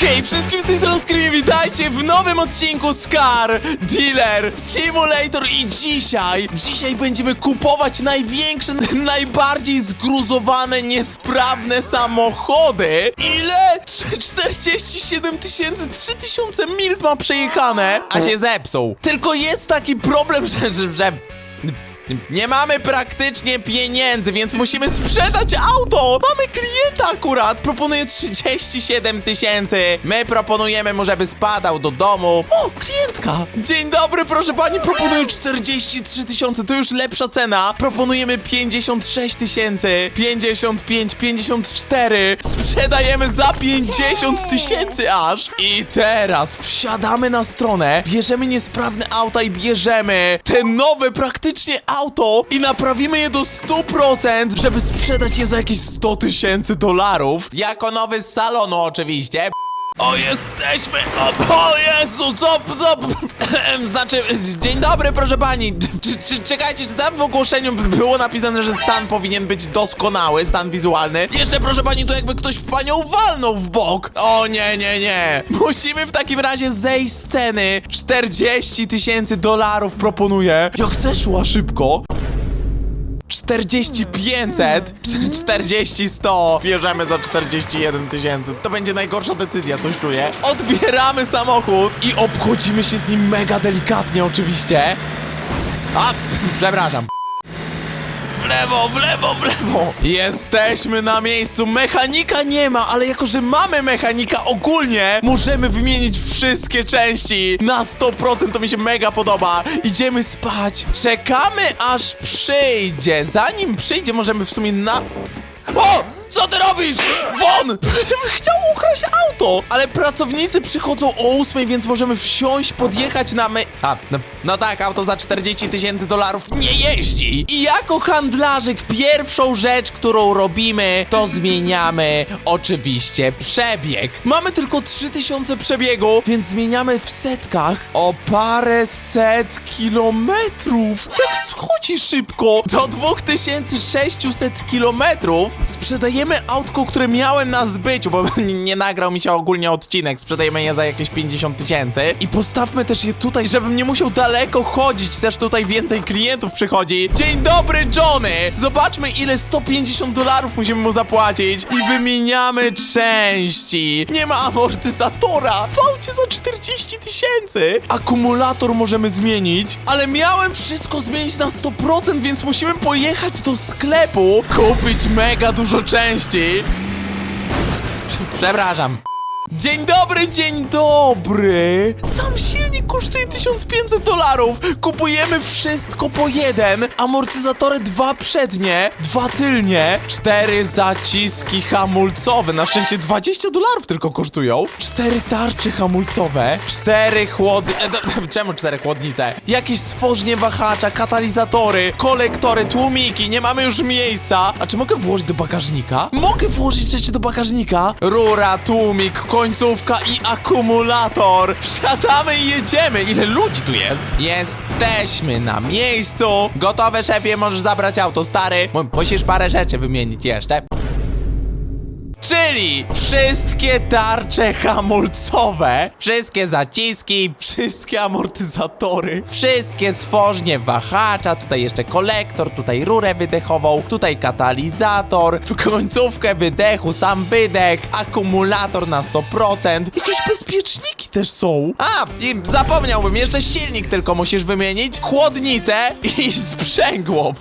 Hej, wszystkim z tej strony witajcie w nowym odcinku Scar Dealer Simulator i dzisiaj, dzisiaj będziemy kupować największe, najbardziej zgruzowane, niesprawne samochody. Ile? Trz- 47 tysięcy, 3000 mil ma przejechane, a się zepsuł. Tylko jest taki problem, że, że, że nie mamy praktycznie pieniędzy, więc musimy sprzedać auto! Mamy klienta akurat! Proponuje 37 tysięcy. My proponujemy mu, żeby spadał do domu. O, klientka! Dzień dobry, proszę pani, proponuję 43 tysiące, to już lepsza cena. Proponujemy 56 tysięcy, 55, 54. Sprzedajemy za 50 tysięcy aż. I teraz wsiadamy na stronę, bierzemy niesprawne auta i bierzemy te nowe praktycznie auto i naprawimy je do 100%, żeby sprzedać je za jakieś 100 tysięcy dolarów. Jako nowy z salonu oczywiście. O, jesteśmy! O, o Jezu, co, co, znaczy, dzień dobry, proszę pani, czekajcie, czy tam w ogłoszeniu było napisane, że stan powinien być doskonały, stan wizualny? Jeszcze, proszę pani, tu jakby ktoś w panią walnął w bok! O, nie, nie, nie! Musimy w takim razie zejść z ceny! 40 tysięcy dolarów proponuję! Jak zeszła szybko! 40 500, 40 100, bierzemy za 41 tysięcy. To będzie najgorsza decyzja, coś czuję. Odbieramy samochód i obchodzimy się z nim mega delikatnie oczywiście. A, przepraszam. W lewo, w lewo, w lewo! Jesteśmy na miejscu, mechanika nie ma, ale jako, że mamy mechanika ogólnie, możemy wymienić wszystkie części na 100%, to mi się mega podoba. Idziemy spać, czekamy aż przyjdzie. Zanim przyjdzie, możemy w sumie na... O! Co ty robisz? Won! Chciał ukraść auto! Ale pracownicy przychodzą o 8, więc możemy wsiąść, podjechać na my... A, no, no tak, auto za 40 tysięcy dolarów nie jeździ! I jako handlarzyk pierwszą rzecz, którą robimy, to zmieniamy oczywiście przebieg. Mamy tylko 3000 przebiegu, więc zmieniamy w setkach o parę set kilometrów. Jak schodzi szybko! Do 2600 kilometrów sprzedajemy autko, które miałem na zbyciu, bo nie, nie nagrał mi się ogólnie odcinek. Sprzedajemy je za jakieś 50 tysięcy. I postawmy też je tutaj, żebym nie musiał daleko chodzić. Też tutaj więcej klientów przychodzi. Dzień dobry, Johnny! Zobaczmy, ile 150 dolarów musimy mu zapłacić. I wymieniamy części. Nie ma amortyzatora. W aucie za 40 tysięcy. Akumulator możemy zmienić, ale miałem wszystko zmienić na 100%, więc musimy pojechać do sklepu, kupić mega dużo części. Przepraszam. Dzień dobry, dzień dobry! Sam silnik kosztuje 1500 dolarów! Kupujemy wszystko po jeden! Amortyzatory dwa przednie, dwa tylnie, cztery zaciski hamulcowe, na szczęście 20 dolarów tylko kosztują, cztery tarcze hamulcowe, cztery chłody... E, do, czemu cztery chłodnice? Jakieś stworznie wahacza, katalizatory, kolektory, tłumiki, nie mamy już miejsca! A czy mogę włożyć do bagażnika? Mogę włożyć rzeczy do bagażnika! Rura, tłumik, końcówka i akumulator! Wsiadamy i jedziemy! Ile ludzi tu jest? Jesteśmy na miejscu! Gotowe, szefie, możesz zabrać auto, stary. Mu- Musisz parę rzeczy wymienić jeszcze. Czyli wszystkie tarcze hamulcowe, wszystkie zaciski, wszystkie amortyzatory, wszystkie stworznie wahacza, tutaj jeszcze kolektor, tutaj rurę wydechową, tutaj katalizator, końcówkę wydechu, sam wydech, akumulator na 100%, jakieś bezpieczniki też są. A, i zapomniałbym, jeszcze silnik tylko musisz wymienić, chłodnicę i sprzęgło.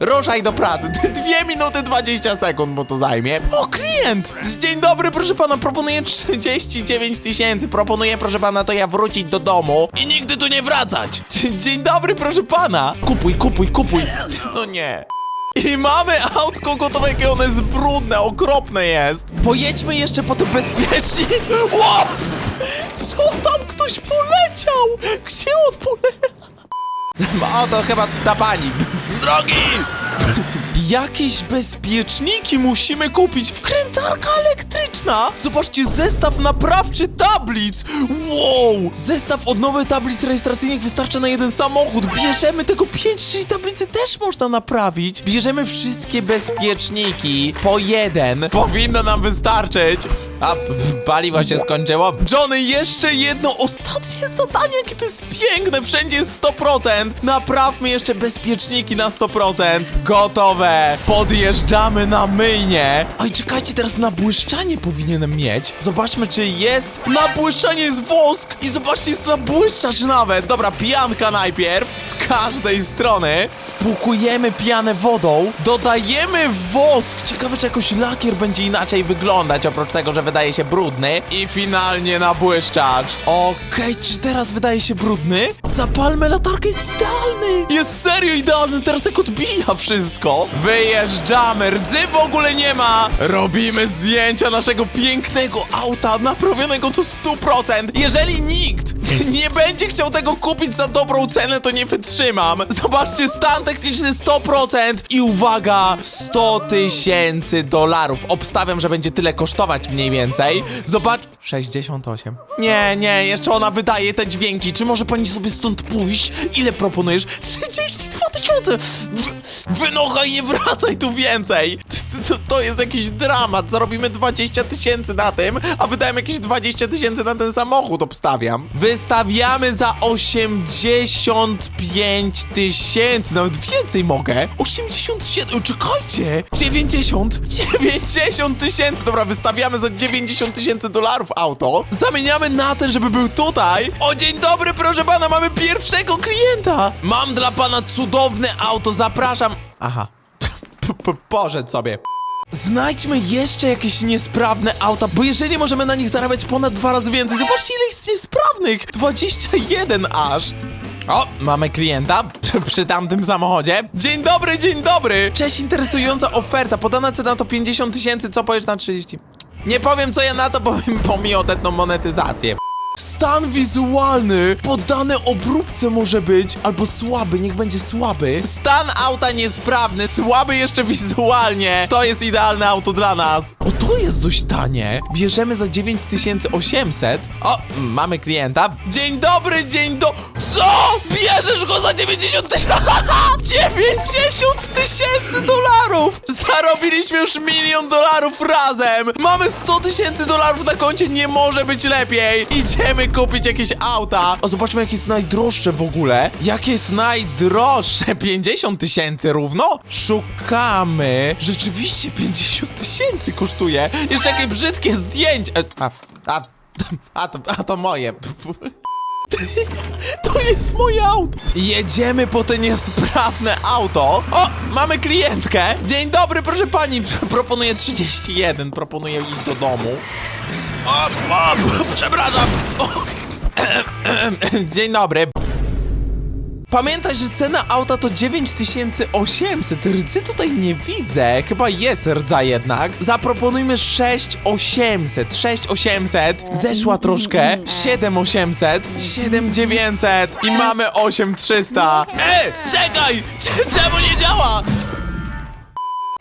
Ruszaj do pracy. Dwie minuty 20 sekund mu to zajmie. O, klient! Dzień dobry, proszę pana, proponuję 39 tysięcy. Proponuję, proszę pana, to ja wrócić do domu i nigdy tu nie wracać. Dzień dobry, proszę pana. Kupuj, kupuj, kupuj. No nie. I mamy autko gotowe, jakie ono jest brudne, okropne jest. Pojedźmy jeszcze po to bezpiecznie. Ło! Co tam ktoś poleciał? Gdzie on poleciał? O, to chyba ta pani. Z drogi! Jakieś bezpieczniki musimy kupić. Wkrętarka elektryczna. Zobaczcie, zestaw naprawczy tablic. Wow! Zestaw odnowy tablic rejestracyjnych wystarcza na jeden samochód. Bierzemy tego pięć, czyli tablicy też można naprawić. Bierzemy wszystkie bezpieczniki po jeden. Powinno nam wystarczyć. A, paliwo się skończyło. Johnny, jeszcze jedno ostatnie zadanie, jakie to jest piękne. Wszędzie jest 100%. Naprawmy jeszcze bezpieczniki na 100%. Gotowe. Podjeżdżamy na myjnie. Oj, czekajcie, teraz nabłyszczanie powinienem mieć. Zobaczmy, czy jest. Nabłyszczanie jest wosk. I zobaczcie, jest nabłyszczacz nawet. Dobra, pijanka najpierw. Z każdej strony. Spłukujemy pianę wodą. Dodajemy wosk. Ciekawe, czy jakoś lakier będzie inaczej wyglądać, oprócz tego, że wydaje się brudny. I finalnie nabłyszczacz. Okej, czy teraz wydaje się brudny? Zapalmy latarkę, jest idealny. Jest serio idealny, teraz jak odbija wszystko. Wyjeżdżamy, rdzy w ogóle nie ma. Robimy zdjęcia naszego pięknego auta, naprawionego tu 100%. Jeżeli nikt nie będzie chciał tego kupić za dobrą cenę, to nie wytrzymam. Zobaczcie, stan techniczny 100% i uwaga, 100 tysięcy dolarów. Obstawiam, że będzie tyle kosztować mniej więcej. Zobacz, 68. Nie, nie, jeszcze ona wydaje te dźwięki. Czy może pani sobie stąd pójść? Ile proponujesz? 32 tysiące! W- Wynocha i nie wracaj tu więcej! To, to jest jakiś dramat. Zarobimy 20 tysięcy na tym, a wydałem jakieś 20 tysięcy na ten samochód, obstawiam. Wystawiamy za 85 tysięcy, nawet więcej mogę. 87, czekajcie! 90, 90 tysięcy, dobra, wystawiamy za 90 tysięcy dolarów auto. Zamieniamy na ten, żeby był tutaj. O, dzień dobry, proszę pana, mamy pierwszego klienta. Mam dla pana cudowne auto, zapraszam. Aha, poszedł sobie. Znajdźmy jeszcze jakieś niesprawne auta, bo jeżeli możemy na nich zarabiać ponad dwa razy więcej, zobaczcie ile jest niesprawnych! 21 aż! O, mamy klienta przy tamtym samochodzie. Dzień dobry, dzień dobry! Cześć, interesująca oferta. Podana cena to 50 tysięcy, co powiesz na 30? Nie powiem co ja na to, bo, bo mi odetną monetyzację. Stan wizualny poddany obróbce może być, albo słaby, niech będzie słaby. Stan auta niesprawny, słaby jeszcze wizualnie. To jest idealne auto dla nas. O, to jest dość tanie. Bierzemy za 9800. O, mamy klienta. Dzień dobry, dzień do... Co? Bierzesz go za 90 tysięcy? 90 tysięcy dolarów! Zarobiliśmy już milion dolarów razem! Mamy 100 tysięcy dolarów na koncie, nie może być lepiej! Idziemy kupić jakieś auta! O, zobaczmy jakie jest najdroższe w ogóle. Jakie jest najdroższe? 50 tysięcy równo? Szukamy. Rzeczywiście 50 tysięcy kosztuje. Jeszcze jakie brzydkie zdjęcie. E, A, a, a, to, a to moje. To jest moje auto! Jedziemy po te niesprawne auto. O, mamy klientkę. Dzień dobry, proszę pani. Proponuję 31. Proponuję iść do domu. O, o przepraszam. O, Dzień dobry. Pamiętaj, że cena auta to 9800. Rdzy tutaj nie widzę. Chyba jest rdza jednak. Zaproponujmy 6800. 6800. Zeszła troszkę. 7800. 7900. I mamy 8300. Ej, czekaj! Cze- Czemu nie działa?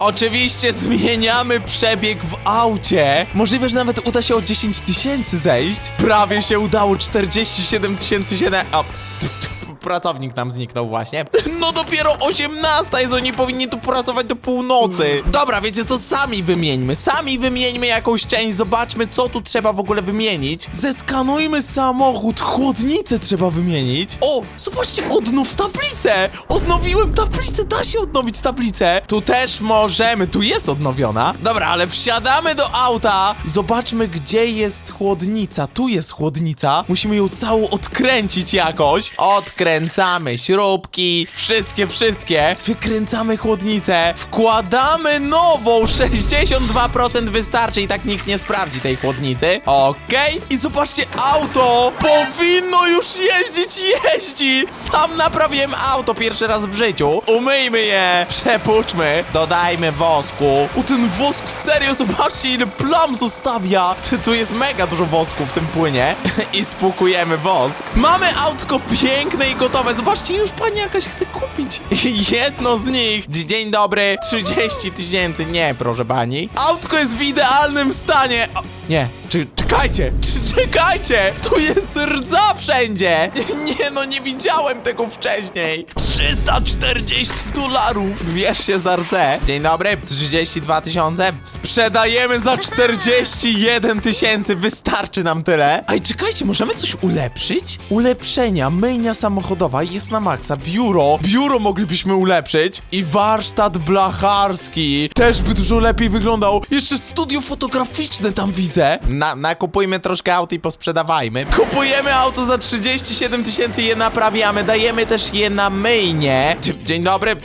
Oczywiście zmieniamy przebieg w aucie. Możliwe, że nawet uda się o 10 tysięcy zejść. Prawie się udało 47 tysięcy 7. O, t- t- pracownik nam zniknął właśnie. No dopiero 18 jest, oni powinni tu pracować do północy. Dobra, wiecie co, sami wymieńmy. Sami wymieńmy jakąś część, zobaczmy co tu trzeba w ogóle wymienić. Zeskanujmy samochód, chłodnicę trzeba wymienić. O, zobaczcie, odnów tablicę. Odnowiłem tablicę, da się odnowić tablicę. Tu też możemy, tu jest odnowiona. Dobra, ale wsiadamy do auta. Zobaczmy, gdzie jest chłodnica. Tu jest chłodnica. Musimy ją całą odkręcić jakoś. Odkręcamy śrubki, wszystkie, wszystkie. Wykręcamy chłodnicę. Wkładamy nową. 62% wystarczy i tak nikt nie sprawdzi tej chłodnicy. Okej. I zobaczcie, auto powinno już jeździć, jeździ. Sam naprawiłem auto pierwszy raz w życiu. Umyjmy je, przepuczmy, dodajmy wosku. O, ten wosk, serio, zobaczcie ile plam zostawia. Tu- Tu jest mega dużo wosku w tym płynie. I spłukujemy wosk. Mamy autko piękne i gotowe. Zobaczcie, już pani jakaś chce kupić. Kupić jedno z nich. Dzie- Dzień dobry, 30 tysięcy. Nie, proszę pani. Autko jest w idealnym stanie. O, nie, czy, czekajcie, czy, czekajcie. Tu jest rdza wszędzie. Nie, no nie widziałem tego wcześniej. 340 dolarów. Wiesz się za rdze. Dzień dobry, 32 tysiące. Sprzedajemy za 41 tysięcy. Wystarczy nam tyle. Ej, czekajcie, możemy coś ulepszyć? Ulepszenia, myjnia samochodowa jest na maksa. Biuro, biuro moglibyśmy ulepszyć. I warsztat blacharski. Też by dużo lepiej wyglądał. Jeszcze studio fotograficzne tam widzę. Na, nakupujmy troszkę aut i posprzedawajmy. Kupujemy auto za 37 tysięcy, je naprawiamy. Dajemy też je na myjnię. Dzie- Dzień dobry.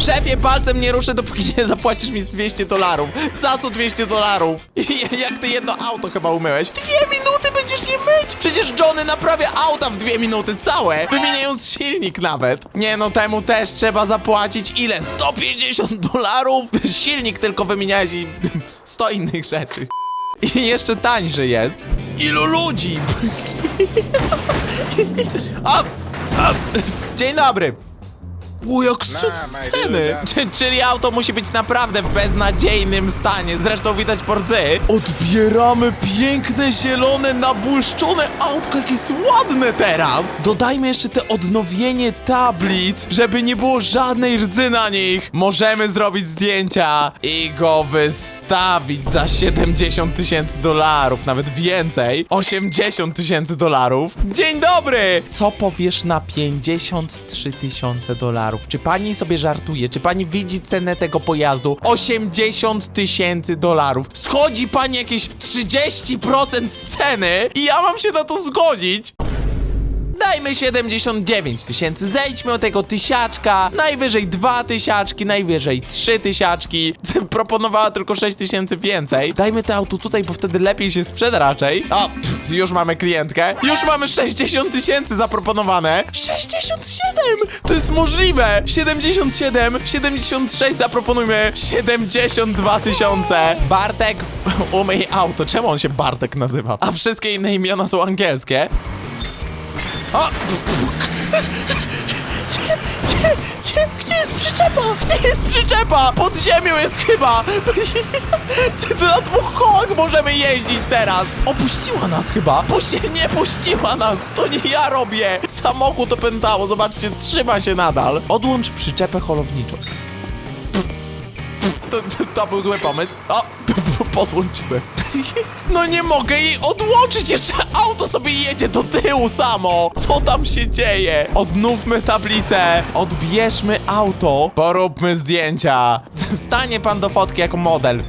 Szefie, palcem nie ruszę, dopóki nie zapłacisz mi 200 dolarów. Za co 200 dolarów? Jak ty jedno auto chyba umyłeś? Dwie minuty będziesz je myć! Przecież Johnny naprawia auta w dwie minuty całe, wymieniając silnik nawet. Nie no, temu też trzeba zapłacić ile? 150 dolarów? Silnik tylko wymieniałeś i 100 innych rzeczy. I jeszcze tańszy jest. Ilu ludzi? A, a, dzień dobry. U, jak my sceny! Czy, czyli auto musi być naprawdę w beznadziejnym stanie. Zresztą widać po rdzy. Odbieramy piękne, zielone, nabłyszczone autko, jakie jest ładne teraz! Dodajmy jeszcze te odnowienie tablic, żeby nie było żadnej rdzy na nich. Możemy zrobić zdjęcia i go wystawić za 70 tysięcy dolarów, nawet więcej. 80 tysięcy dolarów. Dzień dobry! Co powiesz na 53 tysiące dolarów? Czy pani sobie żartuje? Czy pani widzi cenę tego pojazdu? 80 tysięcy dolarów. Schodzi pani jakieś 30% z ceny i ja mam się na to zgodzić. Dajmy 79 tysięcy, zejdźmy od tego tysiaczka, najwyżej dwa tysiaczki, najwyżej trzy tysiaczki. Proponowała tylko 6 tysięcy więcej. Dajmy to auto tutaj, bo wtedy lepiej się sprzeda raczej. O, pff, już mamy klientkę. Już mamy 60 tysięcy zaproponowane. 67! To jest możliwe! 77, 76 zaproponujmy. 72 tysiące. Bartek, umyj auto. Czemu on się Bartek nazywa? A wszystkie inne imiona są angielskie. Nie, nie, nie, gdzie jest przyczepa? Gdzie jest przyczepa? Pod ziemią jest chyba! Na dwóch kołach możemy jeździć teraz! Opuściła nas chyba! Puści nie puściła nas! To nie ja robię! Samochód opętało, zobaczcie, trzyma się nadal. Odłącz przyczepę holowniczą. To, to, to był zły pomysł. O, podłączyłem. No nie mogę jej odłączyć, jeszcze auto sobie jedzie do tyłu samo. Co tam się dzieje? Odnówmy tablicę, odbierzmy auto, poróbmy zdjęcia. Stanie pan do fotki jako model.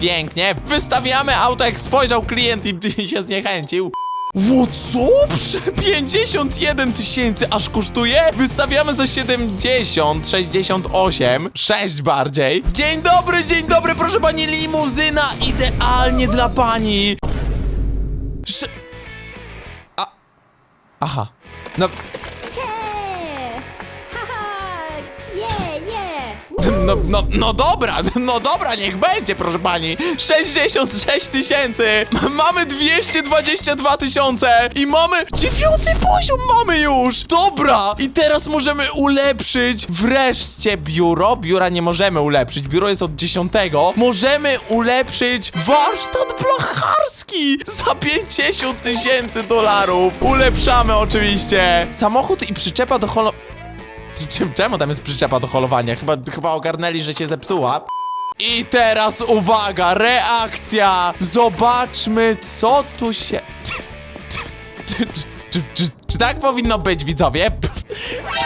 Pięknie. Wystawiamy auto, jak spojrzał klient i się zniechęcił. Ło, co? Prze- 51 tysięcy aż kosztuje? Wystawiamy za 70, 68, 6 bardziej. Dzień dobry, dzień dobry, proszę pani, limuzyna idealnie dla pani. Sz... A... Aha. No, no, no, no dobra, no dobra, niech będzie, proszę pani. 66 tysięcy, mamy 222 tysiące i mamy dziewiąty poziom mamy już. Dobra, i teraz możemy ulepszyć wreszcie biuro. Biura nie możemy ulepszyć, biuro jest od 10. Możemy ulepszyć warsztat blacharski za 50 tysięcy dolarów. Ulepszamy oczywiście. Samochód i przyczepa do holo... Czemu tam jest przyczepa do holowania? Chyba, chyba ogarnęli, że się zepsuła. I teraz uwaga, reakcja! Zobaczmy, co tu się. Czy, czy, czy, czy tak powinno być, widzowie?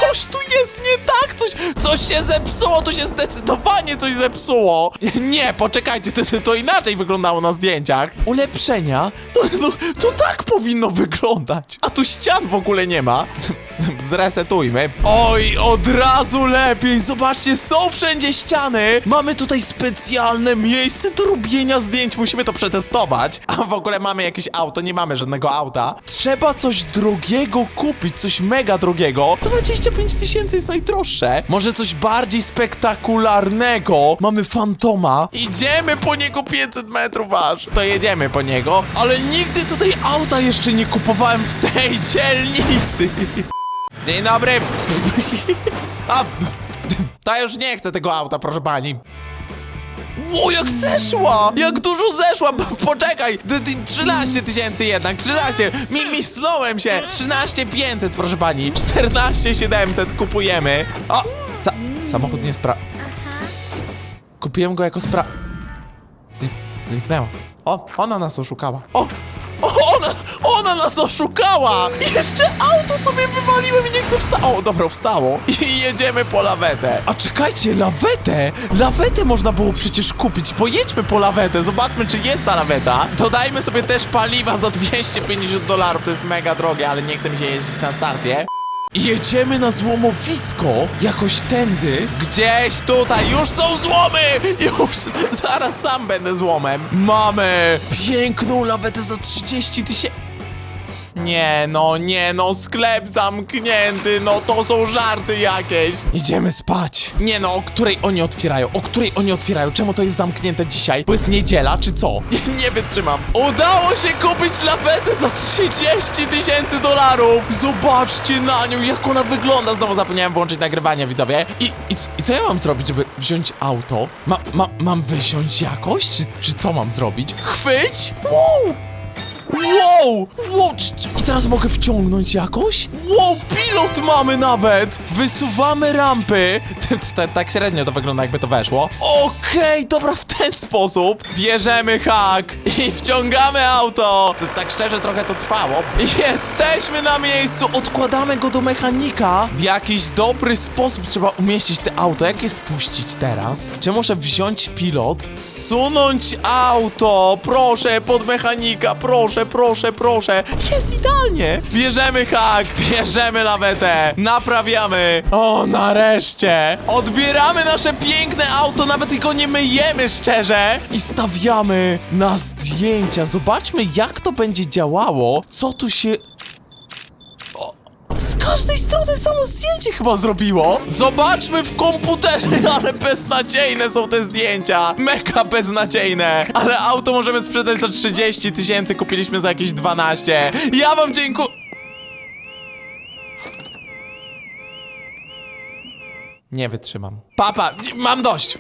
Coś tu jest nie tak, coś, coś się zepsuło, tu się zdecydowanie coś zepsuło. Nie, poczekajcie, to, to inaczej wyglądało na zdjęciach. Ulepszenia? To, to, to tak powinno wyglądać. A tu ścian w ogóle nie ma. Zresetujmy. Oj, od razu lepiej. Zobaczcie, są wszędzie ściany. Mamy tutaj specjalne miejsce do robienia zdjęć. Musimy to przetestować. A w ogóle mamy jakieś auto, nie mamy żadnego auta. Trzeba coś drogiego kupić, coś mega drogiego. 25 tysięcy jest najdroższe. Może coś bardziej spektakularnego. Mamy fantoma. Idziemy po niego 500 metrów aż. To jedziemy po niego. Ale nigdy tutaj auta jeszcze nie kupowałem w tej dzielnicy. Dzień dobry. A, ta już nie chce tego auta, proszę pani. Ło, jak zeszła! Jak dużo zeszła! Po- Poczekaj! D- d- 13 tysięcy jednak, 13! Mi, misnąłem się! 13 500, proszę pani! 14 700 kupujemy! O! Sa samochód nie spra... Kupiłem go jako spra... Znik zniknęła. O, ona nas oszukała. O! O, ona, ona nas oszukała! Jeszcze auto sobie wywaliłem i nie chcę wstać. O, dobra, wstało. I jedziemy po lawetę. A czekajcie, lawetę! Lawetę można było przecież kupić. Pojedźmy po lawetę, zobaczmy, czy jest ta laweta. Dodajmy sobie też paliwa za 250 dolarów. To jest mega drogie, ale nie chce mi się jeździć na stację. Jedziemy na złomowisko, jakoś tędy. Gdzieś tutaj, już są złomy! Już, zaraz sam będę złomem. Mamy piękną lawetę za 30 tysięcy. Nie no, nie no, sklep zamknięty, no to są żarty jakieś. Idziemy spać. Nie no, o której oni otwierają? O której oni otwierają? Czemu to jest zamknięte dzisiaj? Bo jest niedziela, czy co? Nie wytrzymam. Udało się kupić lawetę za 30 tysięcy dolarów. Zobaczcie na nią, jak ona wygląda. Znowu zapomniałem włączyć nagrywanie, widzowie. I, i, i co ja mam zrobić, żeby wziąć auto? Ma, ma, mam wysiąść jakoś? Czy, czy co mam zrobić? Chwyć? Wow! Wow! Wow! I teraz mogę wciągnąć jakoś? Wow! Pilot mamy nawet! Wysuwamy rampy. Tak średnio to wygląda, jakby to weszło. Okej, dobra, w ten sposób. Bierzemy hak i wciągamy auto. Tak szczerze, trochę to trwało. Jesteśmy na miejscu. Odkładamy go do mechanika. W jakiś dobry sposób trzeba umieścić te auto. Jak je spuścić teraz? Czy muszę wziąć pilot? Sunąć auto! Proszę, pod mechanika, proszę, proszę, proszę. Jest idealnie. Bierzemy hak, bierzemy lawetę, naprawiamy. O, nareszcie. Odbieramy nasze piękne auto, nawet go nie myjemy szczerze. I stawiamy na zdjęcia. Zobaczmy, jak to będzie działało. Co tu się z każdej strony samo zdjęcie chyba zrobiło. Zobaczmy w komputerze, ale beznadziejne są te zdjęcia. Mega beznadziejne. Ale auto możemy sprzedać za 30 tysięcy, kupiliśmy za jakieś 12. Ja wam dziękuję. Nie wytrzymam. Papa, mam dość.